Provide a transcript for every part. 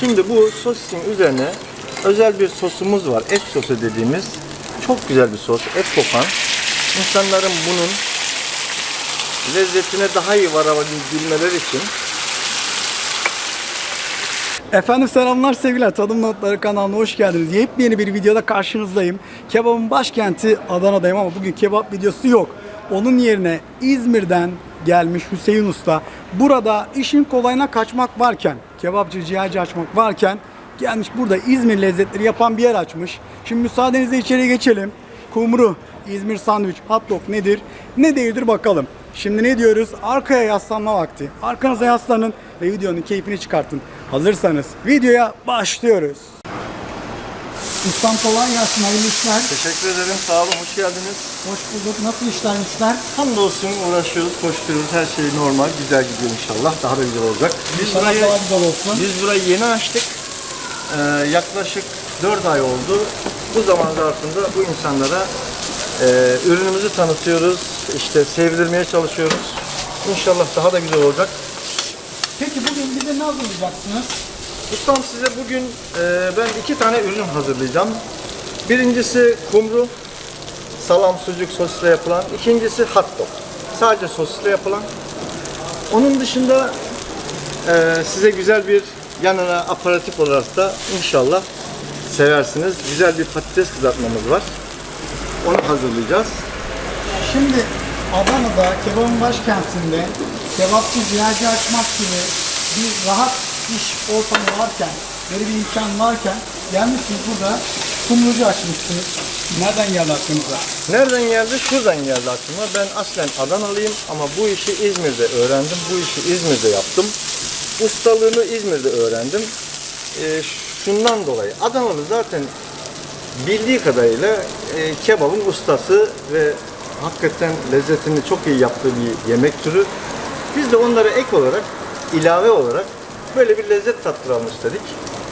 Şimdi bu sosisin üzerine özel bir sosumuz var. Et sosu dediğimiz çok güzel bir sos. Et kokan. İnsanların bunun lezzetine daha iyi varabilmeleri için Efendim selamlar sevgiler. Tadım Notları kanalına hoş geldiniz. Yepyeni bir videoda karşınızdayım. Kebabın başkenti Adana'dayım ama bugün kebap videosu yok. Onun yerine İzmir'den gelmiş Hüseyin Usta. Burada işin kolayına kaçmak varken, kebapçı ciğerci açmak varken gelmiş burada İzmir lezzetleri yapan bir yer açmış. Şimdi müsaadenizle içeri geçelim. Kumru, İzmir sandviç, hot dog nedir? Ne değildir bakalım. Şimdi ne diyoruz? Arkaya yaslanma vakti. Arkanıza yaslanın ve videonun keyfini çıkartın. Hazırsanız videoya başlıyoruz. Ustam kolay gelsin, hayırlı işler. teşekkür ederim. Sağ olun. Hoş geldiniz. Hoş bulduk. Nasıl işler işler? Hamdolsun uğraşıyoruz, koşturuyoruz. Her şey normal, güzel gidiyor inşallah. Daha da güzel olacak. Biz burayı, daha güzel olsun. biz burayı yeni açtık. Ee, yaklaşık 4 ay oldu. Bu zaman zarfında bu insanlara e, ürünümüzü tanıtıyoruz. İşte sevdirmeye çalışıyoruz. İnşallah daha da güzel olacak. Peki bugün bize ne hazırlayacaksınız? Ustam size bugün e, ben iki tane ürün hazırlayacağım. Birincisi kumru, salam, sucuk sosisle yapılan. İkincisi hot dog. Sadece sosisle yapılan. Onun dışında e, size güzel bir yanına aparatif olarak da inşallah seversiniz. Güzel bir patates kızartmamız var. Onu hazırlayacağız. Şimdi Adana'da kebabın başkentinde kebapçı ciğerci açmak gibi bir rahat iş ortamı varken, böyle bir imkan varken gelmişsiniz burada kumrucu açmışsınız. Nereden geldi aklınıza? Nereden geldi? Şuradan geldi aklıma. Ben aslen Adanalıyım ama bu işi İzmir'de öğrendim. Bu işi İzmir'de yaptım. Ustalığını İzmir'de öğrendim. Ee, şundan dolayı Adanalı zaten bildiği kadarıyla e, kebabın ustası ve hakikaten lezzetini çok iyi yaptığı bir yemek türü. Biz de onlara ek olarak, ilave olarak böyle bir lezzet tattıralım istedik.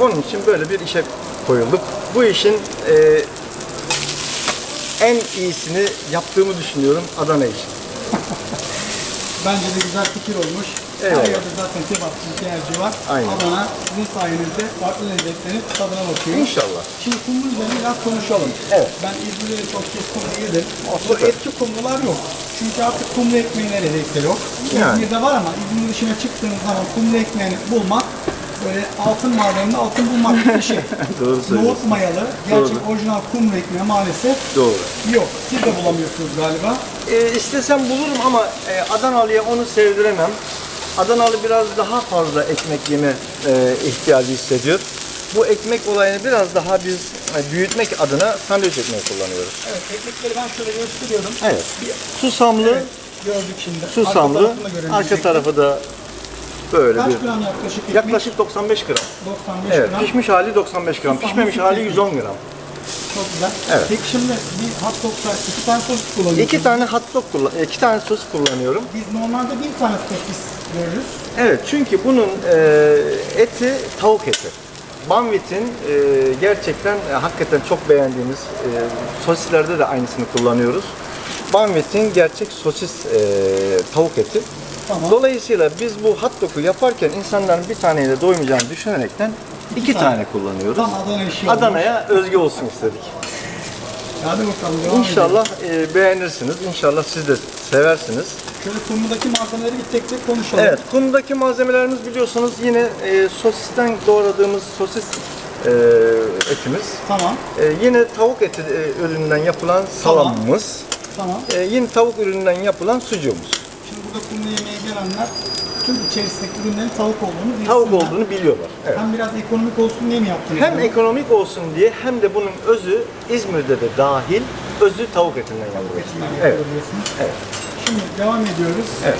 Onun için böyle bir işe koyulduk. Bu işin e, en iyisini yaptığımı düşünüyorum Adana için. Bence de güzel fikir olmuş. Eyvallah. Her yerde zaten kebapçı ciğerci var. Aynen. Adana sizin sayenizde farklı lezzetlerin tadına bakıyor. İnşallah. Şimdi kumru üzerine biraz konuşalım. Evet. Ben İzmir'de çok kez kumru yedim. Bu etli kumrular yok. Çünkü artık kumru ekmeği neredeyse yok. Yani. İzmir'de var ama İzmir dışına çıktığınız zaman kumru ekmeğini bulmak böyle altın madeninde altın bulmak gibi bir şey. Doğru söylüyorsun. Nohut mayalı, gerçek orijinal kumru ekmeği maalesef Doğru. yok. Siz de bulamıyorsunuz galiba. E, istesem bulurum ama e, Adanalı'ya onu sevdiremem. Adanalı biraz daha fazla ekmek yeme e, ihtiyacı hissediyor. Bu ekmek olayını biraz daha biz e, büyütmek adına sandviç ekmeği kullanıyoruz. Evet, ekmekleri ben şöyle gösteriyorum. Evet. Susamlı, Evet, gördük şimdi. susamlı. Arka tarafını görelim tarafı da böyle Kaç bir. gram yaklaşık ekmek? Yaklaşık 95 gram. 95 Evet, gram. pişmiş hali 95 gram, pişmemiş hali 110 gram. Çok güzel. Evet. Peki şimdi bir hot dog'da iki tane sosis kullanıyorsunuz. İki tane hot dog kullan, iki tane sos kullanıyorum. Biz normalde bir tane sosis görürüz. Evet çünkü bunun e, eti tavuk eti. Banvit'in e, gerçekten e, hakikaten çok beğendiğimiz e, sosislerde de aynısını kullanıyoruz. Banvit'in gerçek sosis e, tavuk eti. Tamam. Dolayısıyla biz bu hot dog'u yaparken insanların bir taneyle doymayacağını düşünerekten iki, tane. tane. kullanıyoruz. Tam Adana olmuş. Adana'ya özgü olsun istedik. Hadi bakalım. İnşallah e, beğenirsiniz. İnşallah siz de seversiniz. Şöyle kumrudaki malzemeleri bir tek tek konuşalım. Evet, kumdaki malzemelerimiz biliyorsunuz yine e, sosisten doğradığımız sosis e, etimiz. Tamam. E, yine tavuk eti e, ürününden yapılan salamımız. Tamam. E, yine tavuk ürününden yapılan sucuğumuz. Şimdi burada kumru yemeğe gelenler tüm içerisindeki ürünlerin tavuk olduğunu bilsinler. Tavuk olduğunu biliyorlar. Evet. Hem biraz ekonomik olsun diye mi yaptınız? Hem bunu? ekonomik olsun diye hem de bunun özü İzmir'de de dahil özü tavuk etinden yapılıyor. Etinden Evet. yapıyorsunuz. Evet. Şimdi devam ediyoruz. Evet.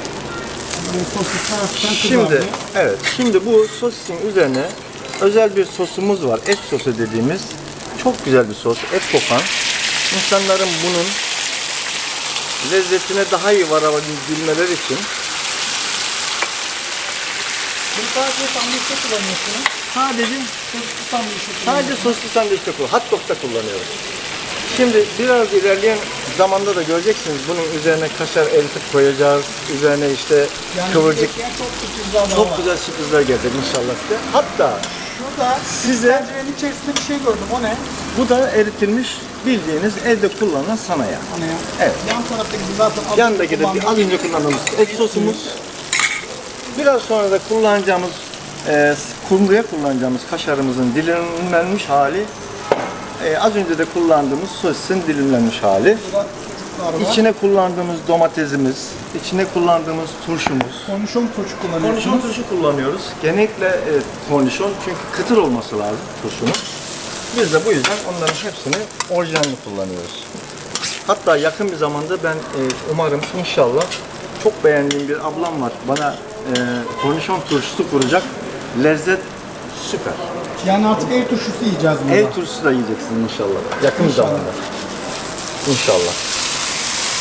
Hafiften Şimdi evet şimdi bu sosisin üzerine özel bir sosumuz var. Et sosu dediğimiz çok güzel bir sos. Et kokan. İnsanların bunun lezzetine daha iyi varabilmeleri için Bunu sadece sandviçte kullanıyorsunuz. sadece Sosisli sandviçte sadece kullanıyorsunuz. soslu sandviçte kullan, hot dog'da kullanıyoruz. Şimdi biraz ilerleyen zamanda da göreceksiniz bunun üzerine kaşar eritip koyacağız. Üzerine işte Yani kıvırcık bekleyen çok sürprizler güzel sürprizler gelecek inşallah size. Hatta Şu burada Size- tencerenin içerisinde bir şey gördüm. O ne? Bu da eritilmiş bildiğiniz evde kullanılan sana yağ. O ne ya? Evet. Yan taraftaki zaten az Yandaki de bir, kullandığım- az önce kullandığımız et sosumuz. Biraz sonra da kullanacağımız, e, kumruya kullanacağımız kaşarımızın dilimlenmiş hali. E, az önce de kullandığımız sosisin dilimlenmiş hali. İçine kullandığımız domatesimiz, içine kullandığımız turşumuz. Kornişon turşu kullanıyorsunuz. Kornişon turşu kullanıyoruz. Genellikle e, kornişon çünkü kıtır olması lazım turşunun. Biz de bu yüzden onların hepsini orijinalini kullanıyoruz. Hatta yakın bir zamanda ben e, umarım inşallah çok beğendiğim bir ablam var. Bana e, kornişon turşusu kuracak. Lezzet süper. Yani artık ev turşusu yiyeceğiz burada. Ev turşusu da yiyeceksin inşallah. Yakın İnşallah. zamanda. İnşallah.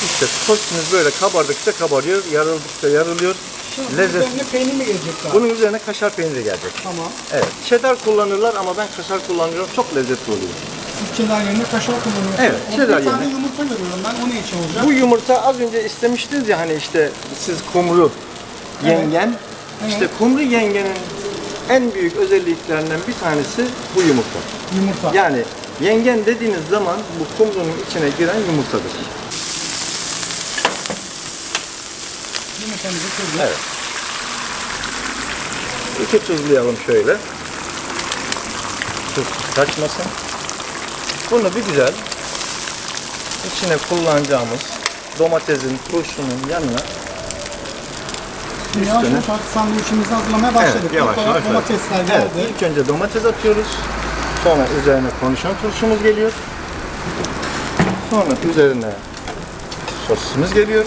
İşte sosumuz böyle kabardıkça kabarıyor, yarıldıkça yarılıyor. Şimdi Lezzet. üzerine peynir mi gelecek daha? Bunun üzerine kaşar peyniri gelecek. Tamam. Evet. Cheddar kullanırlar ama ben kaşar kullanıyorum. Çok lezzetli oluyor. Siz cheddar yerine kaşar kullanıyorsunuz. Evet, Orada cheddar bir tane yerine. yumurta görüyorum ben. O ne için olacak? Bu yumurta az önce istemiştiniz ya hani işte siz kumru yengen. İşte kumru yengenin en büyük özelliklerinden bir tanesi bu yumurta. Yumurta. Yani yengen dediğiniz zaman bu kumrunun içine giren yumurtadır. Yumurtamızı kırdık. Evet. İki tuzlayalım şöyle. Tuz kaçmasın. Bunu bir güzel içine kullanacağımız domatesin, turşunun yanına yavaş üstüne- yavaş sandviçimizi hazırlamaya başladık. Evet, yavaş yavaş. domatesler Evet, geldi. ilk önce domates atıyoruz. Sonra üzerine konuşan turşumuz geliyor. Sonra üzerine sosumuz geliyor.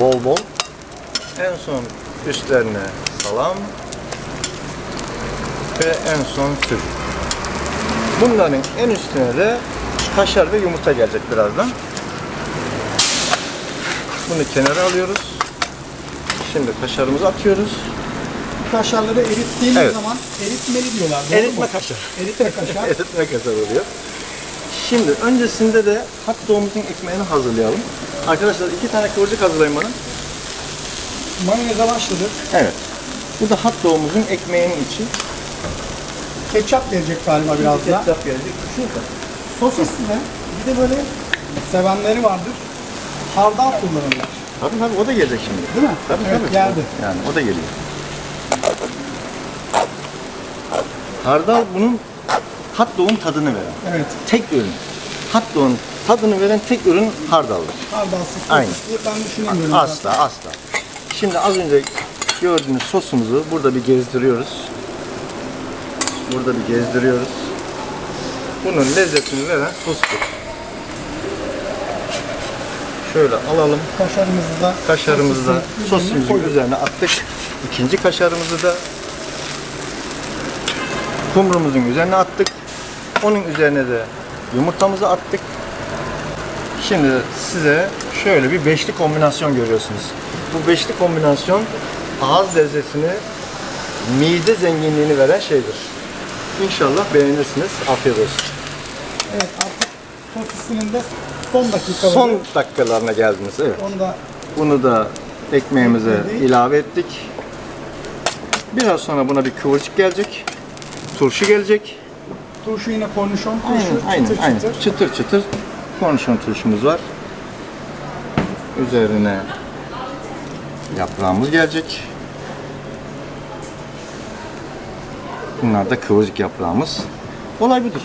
Bol bol. En son üstlerine salam. Ve en son sucuk. Bunların en üstüne de kaşar ve yumurta gelecek birazdan. Bunu kenara alıyoruz. Şimdi kaşarımızı atıyoruz. Kaşarları erittiğimiz Evet. zaman eritmeli diyorlar. Doğru Eritme mu? kaşar. Eritme kaşar. Eritme kaşar oluyor. Şimdi öncesinde de hot dog'umuzun ekmeğini hazırlayalım. Arkadaşlar iki tane kıvırcık hazırlayın bana. Mayoneze başladık. Evet. Bu da hot dog'umuzun ekmeğinin içi. Ketçap gelecek galiba biraz da. Ketçap gelecek. Şurada. Sosisli de bir de böyle sevenleri vardır. Hardal kullanırlar. Tabii tabii o da gelecek şimdi. Değil mi? Tabii evet, tabii. geldi. Yani o da geliyor. Hardal bunun hot dog'un tadını veren. Evet. Tek ürün. Hot dog'un tadını veren tek ürün hardaldır. Hardalsız Aynen. ben düşünemiyorum. Asla asla. Şimdi az önce gördüğünüz sosumuzu burada bir gezdiriyoruz. Burada bir gezdiriyoruz. Bunun lezzetini veren sostur. Şöyle alalım. Kaşarımızı da Kaşarımızı da sosumuzun üzerine attık. İkinci kaşarımızı da kumrumuzun üzerine attık. Onun üzerine de yumurtamızı attık. Şimdi size şöyle bir beşli kombinasyon görüyorsunuz. Bu beşli kombinasyon ağız lezzetini, mide zenginliğini veren şeydir. İnşallah beğenirsiniz. Afiyet olsun. Evet artık sosisinin de son dakikaları. Son dakikalarına geldiniz. Evet. Onu da Bunu da ekmeğimize Ekledik. ilave ettik. Biraz sonra buna bir kıvırcık gelecek. Turşu gelecek. turşu yine kornişon turşu Aynen, çıtır aynen. çıtır. Çıtır çıtır kornişon turşumuz var. Üzerine yaprağımız gelecek. Bunlar da kıvırcık yaprağımız. Olay budur.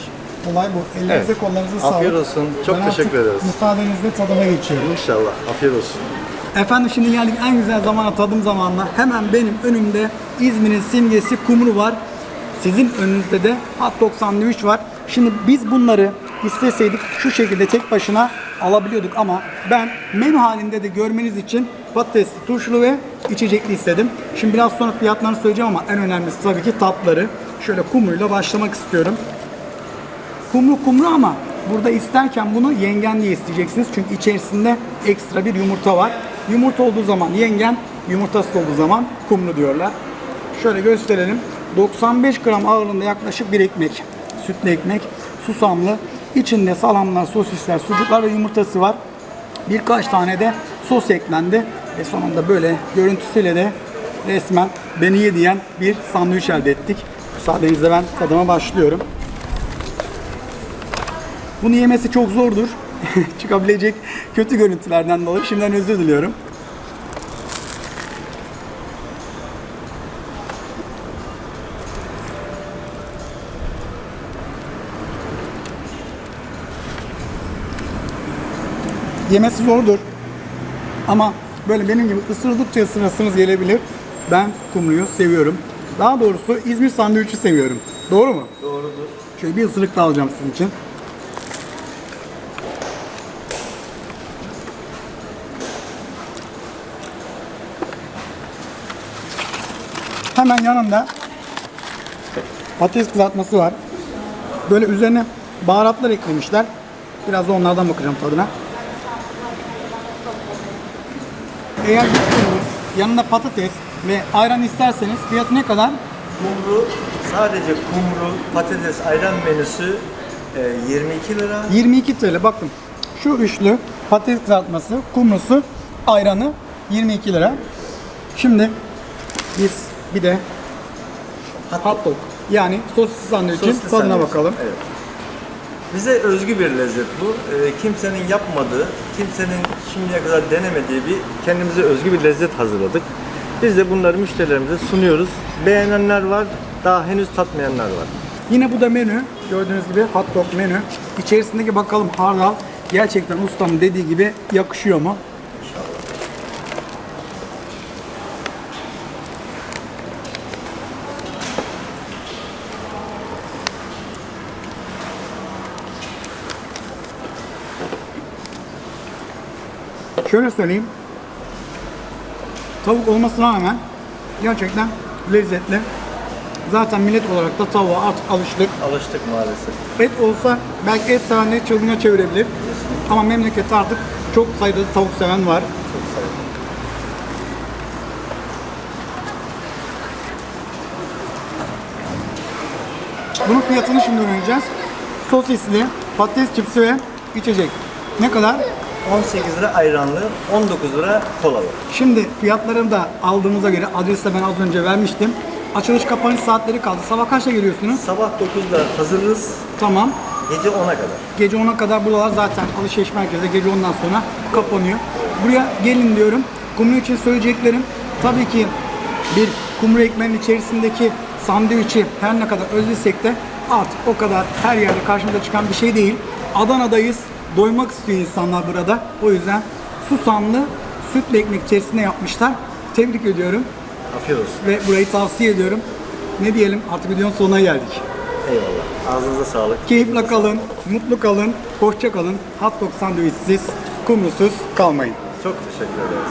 Olay bu. Elinize Evet. kollarınıza sağlık. Afiyet olsun. Çok Ben artık teşekkür ederiz. Müsaadenizle tadıma geçiyorum. İnşallah. Afiyet olsun. Efendim şimdi geldik en güzel zamana tadım zamanına. Hemen benim önümde İzmir'in simgesi kumru var. Sizin önünüzde de hot dog sandviç var. Şimdi biz bunları isteseydik şu şekilde tek başına alabiliyorduk ama ben menü halinde de görmeniz için patatesli, turşulu ve içecekli istedim. Şimdi biraz sonra fiyatlarını söyleyeceğim ama en önemlisi tabii ki tatları. Şöyle kumruyla başlamak istiyorum. Kumru kumru ama burada isterken bunu yengen diye isteyeceksiniz. Çünkü içerisinde ekstra bir yumurta var. Yumurta olduğu zaman yengen, yumurtasız olduğu zaman kumru diyorlar. Şöyle gösterelim. 95 gram ağırlığında yaklaşık bir ekmek. Sütlü ekmek, susamlı. İçinde salamlar, sosisler, sucuklar ve yumurtası var. Birkaç tane de sos eklendi. Ve sonunda böyle görüntüsüyle de resmen beni ye diyen bir sandviç elde ettik. Müsaadenizle ben tadıma başlıyorum. Bunu yemesi çok zordur. Çıkabilecek kötü görüntülerden dolayı şimdiden özür diliyorum. Yemesi zordur. Ama böyle benim gibi ısırdıkça ısırasınız gelebilir. Ben kumruyu seviyorum. Daha doğrusu İzmir sandviçi seviyorum. Doğru mu? Doğrudur. Şöyle bir ısırık daha alacağım sizin için. Hemen yanında patates kızartması var. Böyle üzerine baharatlar eklemişler. Biraz da onlardan bakacağım tadına. Eğer yanında patates ve ayran isterseniz fiyatı ne kadar? Kumru, sadece kumru, patates, ayran menüsü e, 22 lira. 22 TL bakın. Şu üçlü patates kızartması, kumrusu, ayranı 22 lira. Şimdi biz bir de hot dog yani sosis sandviçin Soslu tadına sandviç. bakalım. Evet. Bize özgü bir lezzet bu. Ee, kimsenin yapmadığı, kimsenin şimdiye kadar denemediği bir kendimize özgü bir lezzet hazırladık. Biz de bunları müşterilerimize sunuyoruz. Beğenenler var, daha henüz tatmayanlar var. Yine bu da menü. Gördüğünüz gibi hot dog menü. İçerisindeki bakalım hardal gerçekten ustamın dediği gibi yakışıyor mu? Şöyle söyleyeyim. Tavuk olmasına rağmen gerçekten lezzetli. Zaten millet olarak da tavuğa artık alıştık. Alıştık maalesef. Et olsa belki et sevenleri çılgına çevirebilir. Ama memlekette artık çok sayıda tavuk seven var. Çok olun. Bunun fiyatını şimdi öğreneceğiz. Sosisli, patates çipsi ve içecek. Ne kadar? 18 lira ayranlı, 19 lira kolalı. Şimdi fiyatlarını da aldığımıza göre adresi de ben az önce vermiştim. Açılış kapanış saatleri kaldı. Sabah kaçta geliyorsunuz? Sabah 9'da hazırız, Tamam. gece 10'a kadar. Gece 10'a kadar buralar zaten alışveriş merkezi gece 10'dan sonra kapanıyor. Buraya gelin diyorum. Kumru için söyleyeceklerim tabii ki bir kumru ekmeğinin içerisindeki sandviçi her ne kadar özlesek de artık o kadar her yerde karşımıza çıkan bir şey değil. Adana'dayız. Doymak istiyor insanlar burada. O yüzden susamlı sütlü ekmek içerisinde yapmışlar. Tebrik ediyorum Afiyet olsun. ve burayı tavsiye ediyorum. Ne diyelim artık videonun sonuna geldik. Eyvallah. Ağzınıza sağlık. Keyifle kalın, mutlu kalın, hoşça kalın. Hot dog sandviçsiz, kumrusuz kalmayın. Çok teşekkür ederiz.